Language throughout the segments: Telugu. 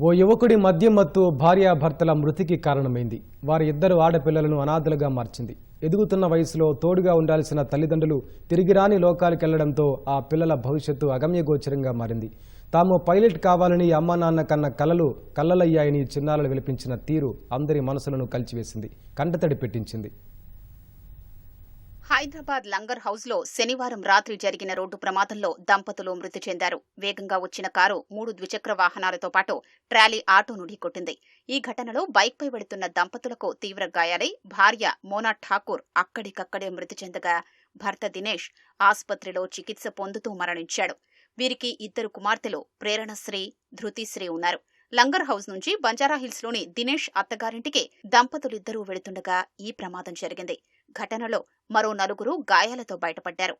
ఓ యువకుడి మద్యం మత్తు భార్యాభర్తల మృతికి కారణమైంది. వారి ఇద్దరు ఆడపిల్లలను అనాథలుగా మార్చింది. ఎదుగుతున్న వయసులో తోడుగా ఉండాల్సిన తల్లిదండ్రులు తిరిగిరాని లోకాలకెళ్ళడంతో ఆ పిల్లల భవిష్యత్తు అగమ్యగోచరంగా మారింది. తాము పైలట్ కావాలని అమ్మా నాన్న కన్న కలలు కళ్ళలయ్యాయని చిన్నారులు విలిపించిన తీరు అందరి మనసులను కలిచివేసింది. కంటతడి పెట్టించింది. హైదరాబాద్ లంగర్ హౌస్లో శనివారం రాత్రి జరిగిన రోడ్డు ప్రమాదంలో దంపతులు మృతి చెందారు. వేగంగా వచ్చిన కారు మూడు ద్విచక్ర వాహనాలతో పాటు ట్రాలీ ఆటోను ఢీకొట్టింది ఈ ఘటనలో బైక్ పై వెళుతున్న దంపతులకు తీవ్ర గాయాలై భార్య మోనా ఠాకూర్ అక్కడికక్కడే మృతి చెందగా భర్త దినేష్ ఆసుపత్రిలో చికిత్స పొందుతూ మరణించాడు. వీరికి ఇద్దరు కుమార్తెలు ప్రేరణశ్రీ ధృతిశ్రీ ఉన్నారు. లంగర్ హౌస్ నుంచి బంజారాహిల్స్లోని దినేష్ అత్తగారింటికి దంపతులిద్దరూ వెళుతుండగా ఈ ప్రమాదం జరిగింది. ఘటనలో మరో నలుగురు గాయాలతో బయటపడ్డారు.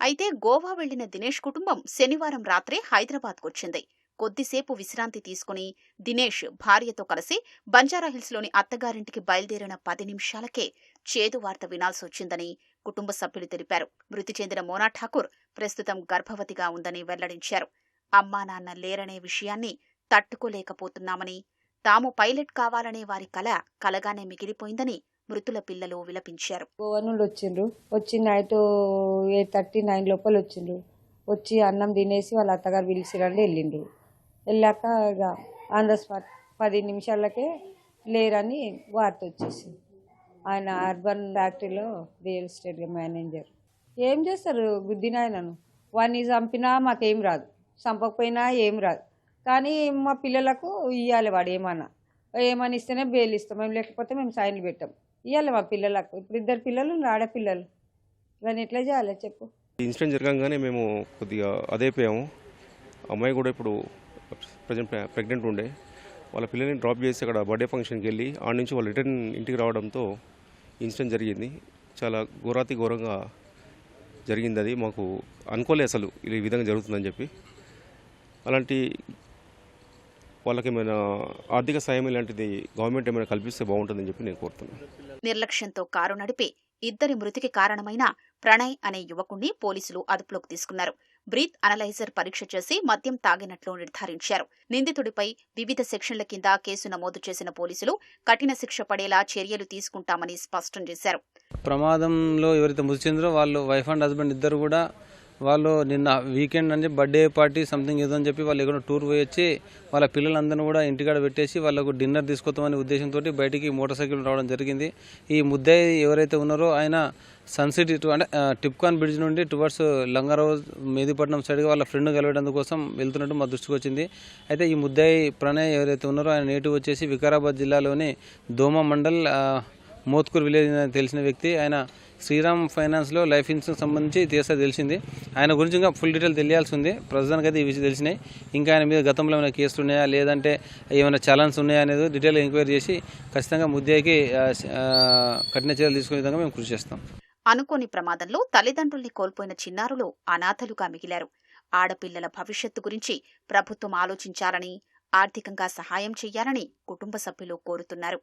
అయితే గోవా వెళ్ళిన దినేష్ కుటుంబం శనివారం రాత్రే హైదరాబాద్కొచ్చింది. కొద్దిసేపు విశ్రాంతి తీసుకుని దినేష్ భార్యతో కలిసి బంజారాహిల్స్లోని అత్తగారింటికి బయలుదేరిన పది నిమిషాలకే చేదు వార్త వినాల్సొచ్చిందని కుటుంబ సభ్యులు తెలిపారు. మృతి చెందిన మోనా ఠాకూర్ ప్రస్తుతం గర్భవతిగా ఉందని వెల్లడించారు. అమ్మా నాన్న లేరనే విషయాన్ని తట్టుకోలేకపోతున్నామని తాము పైలట్ కావాలనే వారి కల కలగానే మిగిలిపోయిందని మృతుల పిల్లలు విలపించారు. గోవా నుండి వచ్చిండ్రు. వచ్చి నైట్ ఎయిట్ థర్టీ నైన్ లోపల వచ్చిండ్రు. వచ్చి అన్నం తినేసి వాళ్ళ అత్తగారు పిలిచిరండి వెళ్ళిండ్రు. వెళ్ళాక ఇక ఆన్ ద స్పాట్ పది నిమిషాలకే లేరని వార్త వచ్చేసింది. ఆయన అర్బన్ ఫ్యాక్టరీలో రియల్ ఎస్టేట్ మేనేజర్. ఏం చేస్తారు గుద్దిన వాడిని చంపినా మాకేం రాదు. చంపకపోయినా ఏం రాదు. కానీ మా పిల్లలకు ఇవ్వాలి వాడు ఏమన్నా. ఏమని ఇస్తేనే బెయిల్ ఇస్తాం. మేము లేకపోతే మేము సైన్లు పెట్టాం. ఇవ్వాలి మా పిల్లలకు. ఇప్పుడు ఇద్దరు పిల్లలు ఆడపిల్లలు. దాన్ని ఎట్లా చేయాలి చెప్పు. ఇన్సిడెంట్ జరగంగానే మేము కొద్దిగా అదైపోయాము అమ్మాయి కూడా ఇప్పుడు ప్రజెంట్ ప్రెగ్నెంట్ ఉండే. వాళ్ళ పిల్లల్ని డ్రాప్ చేసి అక్కడ బర్త్డే ఫంక్షన్కి వెళ్ళి ఆడ నుంచి వాళ్ళు రిటర్న్ ఇంటికి రావడంతో ఇన్సిడెంట్ జరిగింది. చాలా ఘోరాతి ఘోరంగా జరిగింది అది. మాకు అనుకోలే అసలు ఇది ఈ విధంగా జరుగుతుందని చెప్పి. అలాంటి వాళ్ళకి ఏమైనా ఆర్థిక సాయం ఇలాంటిది గవర్నమెంట్ ఏమైనా కల్పిస్తే బాగుంటుందని చెప్పి నేను కోరుతున్నాను. నిర్లక్ష్యంతో కారు నడిపి ఇద్దరి మృతికి కారణమైన ప్రణయ్ అనే యువకుణ్ణి పోలీసులు అదుపులోకి తీసుకున్నారు. బ్రీత్ అనలైజర్ పరీక్ష చేసి మద్యం తాగినట్లు నిర్ధారించారు. నిందితుడిపై వివిధ సెక్షన్ల కింద కేసు నమోదు చేసిన పోలీసులు కఠిన శిక్ష పడేలా చర్యలు తీసుకుంటామని స్పష్టం చేశారు. ప్రమాదంలో ఎవరైతే మృతి చెందారో వాళ్ళు వైఫ్ అండ్ హస్బెండ్ ఇద్దరు కూడా వాళ్ళు నిన్న వీకెండ్ అని చెప్పి బర్త్డే పార్టీ సంథింగ్ ఏదో అని చెప్పి వాళ్ళు ఎక్కడో టూర్ పోయి వచ్చి వాళ్ళ పిల్లలందరినీ కూడా ఇంటికాడ పెట్టేసి వాళ్ళకు డిన్నర్ తీసుకొద్దామని ఉద్దేశంతో బయటికి మోటార్ సైకిల్ రావడం జరిగింది. ఈ ముద్దాయి ఎవరైతే ఉన్నారో ఆయన సన్సిటీ అంటే టిప్కాన్ బ్రిడ్జ్ నుండి టువర్డ్స్ లంగారావు మేదిపట్నం సైడ్గా వాళ్ళ ఫ్రెండ్ కలవడం కోసం వెళ్తున్నట్టు మా దృష్టికి వచ్చింది. అయితే ఈ ముద్దాయి ప్రణయ్ ఎవరైతే ఉన్నారో ఆయన నేటివ్ వచ్చేసి వికారాబాద్ జిల్లాలోని దోమ మండల్ మోత్కూర్ విలేజ్ అని తెలిసిన వ్యక్తి. ఆయన శ్రీరామ్ ఫైనాన్స్లో లైఫ్ ఇన్సూరెన్స్ సంబంధించి తీసా తెలిసింది. ఆయన గురించి ఇంకా ఫుల్ డీటెయిల్ తెలియాల్సి ఉంది. ప్రస్తుతానికి అయితే ఈ విషయం తెలిసినాయి. ఇంకా ఆయన మీద గతంలో ఏమైనా కేసులు ఉన్నాయా? లేదంటే ఏమైనా చలన్స్ ఉన్నాయా అనేది డీటెయిల్ ఎంక్వైరీ చేసి ఖచ్చితంగా ముద్దాయికి కఠిన చర్యలు తీసుకునే విధంగా మేము కృషి చేస్తాం. అనుకోని ప్రమాదంలో తల్లిదండ్రుల్ని కోల్పోయిన చిన్నారులు అనాథలుగా మిగిలారు. ఆడపిల్లల భవిష్యత్తు గురించి ప్రభుత్వం ఆలోచించాలని ఆర్థికంగా సహాయం చేయాలని కుటుంబ సభ్యులు కోరుతున్నారు.